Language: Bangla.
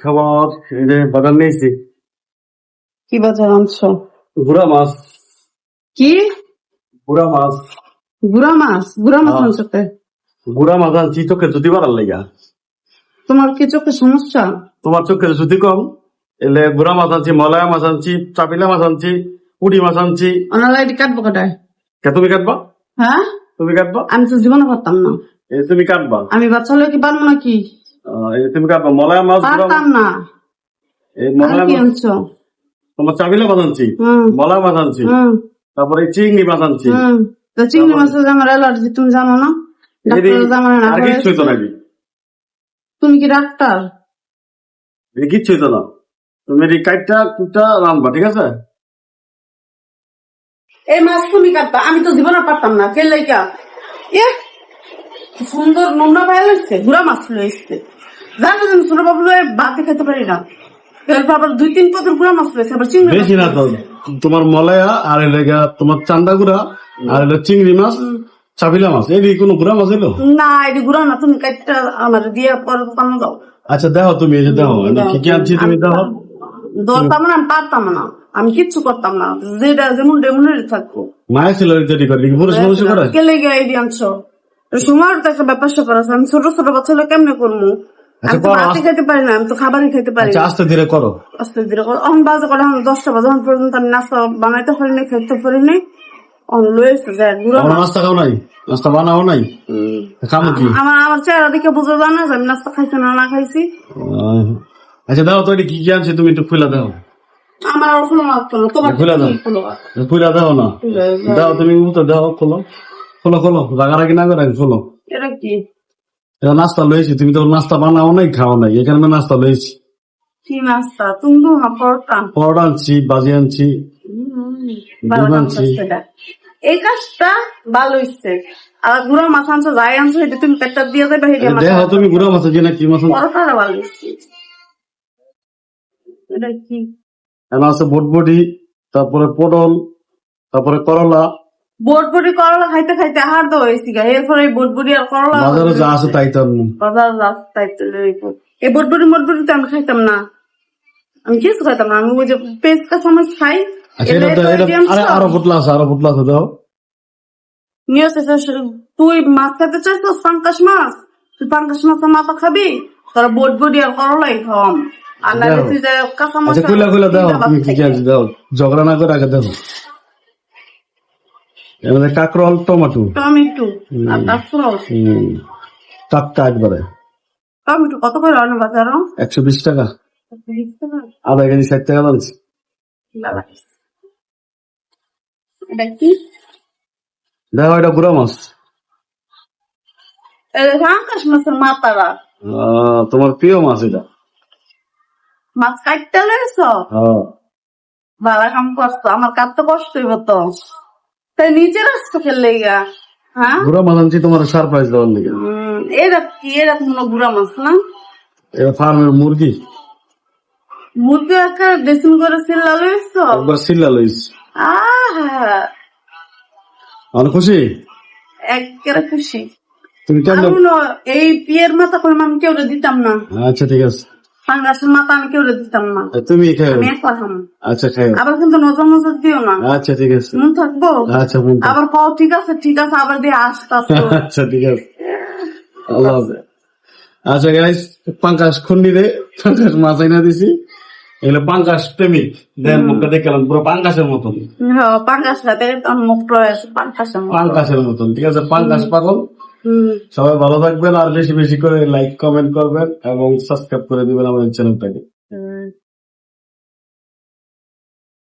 খাবার বাজার নিয়েছি। কি বাজার আনছো? গুড়া মাছ। কি? গুড়া মাছ। গুড়া মাছ? গুড়া মাছ হ্যাঁ। আনছো কে? গুড়া মাছ আনছি চোখে জুতি বাড়ার লেগা তোমার কি চোখে সমস্যা? তোমার চোখের জুতি কম? এলে গুড়া মাছ আনছি মলায়া মাছ আনছি চাপিলা মাছ আনছি পুড়ি মাছ আনছি। অনার আইডি কাটবো কাটায়? কে তুমি কাটবা? হ্যাঁ? তুমি কাটবা? আমি তো জীবনে পারতাম না। তুমি কাটবা। আমি বাচ্চা হলে কি পারব নাকি? তুমি কাটবা মলায়া মাছ পারতাম না। এই মলায়া কি মাছ তোমার চাপিলা মাছ আনছি। মলায়া মাছ আনছি। তারপরে চিংড়ি মাছ আনছি। তো চিংড়ি মাছের যে আমার অ্যালার্জি তুমি জানো না? ডাক্তার জানো না আর কিচ্ছু হইতো নাকি? তুমি কি ডাক্তার? এ কিচ্ছু হইতো না। তুমি এই কাইটটা কুটা রানবা ঠিক আছে? এই মাছ তুমি কাটবা আমি তো জীবনে পারতাম না লাইকা? এ কি সুন্দর নোংরা পায়ে লইছে মাছ লইছে। জানো তুমি ছোট বাবু ভাতে খেতে পারি না। এরপর আবার দুই তিন পদের গুড়া মাছ আবার চিংড়ি বেশি না তো। তোমার মলায়া আর এলাকা তোমার চান্দা গুড়া আর এলো চিংড়ি মাছ চাপিলা মাছ। এই কোনো গুড়া মাছ এলো? না এটি গুড়া না তুমি কাটটা আমার দিয়ে পরে দোকানে দাও। আচ্ছা দেখো তুমি এই যে দেখো আমি কি কি আনছি তুমি দেখো ধরতাম না আমি পারতাম না। আমি কিচ্ছু করতাম না। যেটা যেমন ডেমনের থাকব। মায়ের ছিল করে পুরুষ মানুষ করে? কেলে গিয়ে এই আনছ? সময় তো একটা ব্যাপার স্যাপার আছে। আমি ছোট ছোট বাচ্চা হলে কেমনে করব আমি তো ভাতই আস্তে- খেতে পারি না আমি তো খাবারই খেতে পারি আচ্ছা না। আস্তে ধীরে করো। আস্তে ধীরে করে। অন বাজে করে এখন দশটা বাজে এখন পর্যন্ত আমি নাস্তা বানাইতে পারি নাই খেতে পারি নাই। অন লয়েছে যায় গুঁড়ো আমার নাস্তা খাও নাই? নাস্তা বানাও নাই? খামো কি? আমার আমার চেহারা দেখে বোঝা যায় না আমি নাস্তা খাইছি না না খাইছি। আচ্ছা তো এটা কি কি আনছি তুমি একটু খুলে দাও। আমার আর কোনো লাগতো না তোমার খুলে দাও। কি খুলে। দাও না। দাও। দাও তুমি উঠে দাও খোলো। খোলো খোলো রাগারাগি না করে খোলো। এটা কি? নাস্তা লয়েছি তুমি তো নাস্তা বানাও নাই খাও নাই এখানে আমি নাস্তা লয়েছি কি নাস্তা? তুমি তো পড়তা পরোটা আনছি বাজি আনছি দুধ আনছি। এই কাজটা ভালো আর গুড়া মাছ আনছো যাই আনছো এটা তুমি পেটটা দিয়ে দেবে হেঁটে মাছ দেখো তুমি গুড়া মাছ না কি মাছ আনছো? পরোটাটা ভালো এটা কি? এখানে আছে বটবটি তারপরে পটল তারপরে করলা। বটবটি করলা খাইতে খাইতে আহার তো হয়েছি গা। এরপরে এই বটবটি আর করলা বাজারে যা আছে তাই তো। বাজার রাস্তায় তো এই বটবটি মটবটি তো আমি খাইতাম না। আমি কিছু খাইতাম না। আমি ওই যে পেস্কা চামচ খাই আচ্ছা তো আরে আরও পুটলা আছে আরও পুটলা আছে দাও। নিয়ে তুই মাছ খেতে চাইছ পাঙ্কাশ মাছ? তুই পাঙ্কাশ মাছের মাথা খাবি? তোরা বোট বডি আর করলাই খাওয়াম। আর না তুই যে কাঁচা মাছ আচ্ছা আছে দাও। ঝগড়া না করে আগে দেখো এখানে কাকরল টমেটো। টমেটো টাটকা একবারে। টমেটো কত করে বাজারও একশো বিশ টাকা। আধা কেজি ষাট টাকা লাগছে দেখো এটা গুড়া মাছ। মাছের তোমার প্রিয় মাছ এটা। মাছ কাটতে লেগেছ ভালো কাম করছ আমার কাটতে কষ্ট হইব তো। তাই নিচে রাখছো খেললে গা হ্যাঁ? মাছ আনছি তোমার সারপ্রাইজ দেওয়ার লিগে। এরা কি এরা কোনো মাছ না? এটা ফার্মের মুরগি। মুরগি একটা ড্রেসিং করে সিল্লা লইছো? একবার সিল্লা লইছি। আহা। অনেক খুশি? একেবারে খুশি। তুমি কেমন? এই বিয়ের মাথা করলাম আমি কেউ দিতাম না। আচ্ছা ঠিক আছে। পাঙ্গাসের মাথা আমি কেউ দিতাম না। তুমি আমি এক খাম আচ্ছা খাও আবার কিন্তু নজর নজর দিও না। আচ্ছা ঠিক আছে। মন থাকব? আচ্ছা আবার কও ঠিক আছে ঠিক আছে আবার দিয়ে আসতে আচ্ছা ঠিক আছে। আল্লাহ আচ্ছা গাইস রে পাঙ্কাশ মাছ আইনা দিছি। এগুলো পাঙ্কাশ প্রেমিক। দেন মুখটা দেখলাম পুরো পাঙ্কাশের মতন। তখন মুখ রয়েছে পাঙ্গাসের মতো মতন ঠিক আছে? পাঙ্কাশ পাগল। সবাই ভালো থাকবেন আর বেশি বেশি করে লাইক কমেন্ট করবেন এবং সাবস্ক্রাইব করে দিবেন আমাদের চ্যানেলটাকে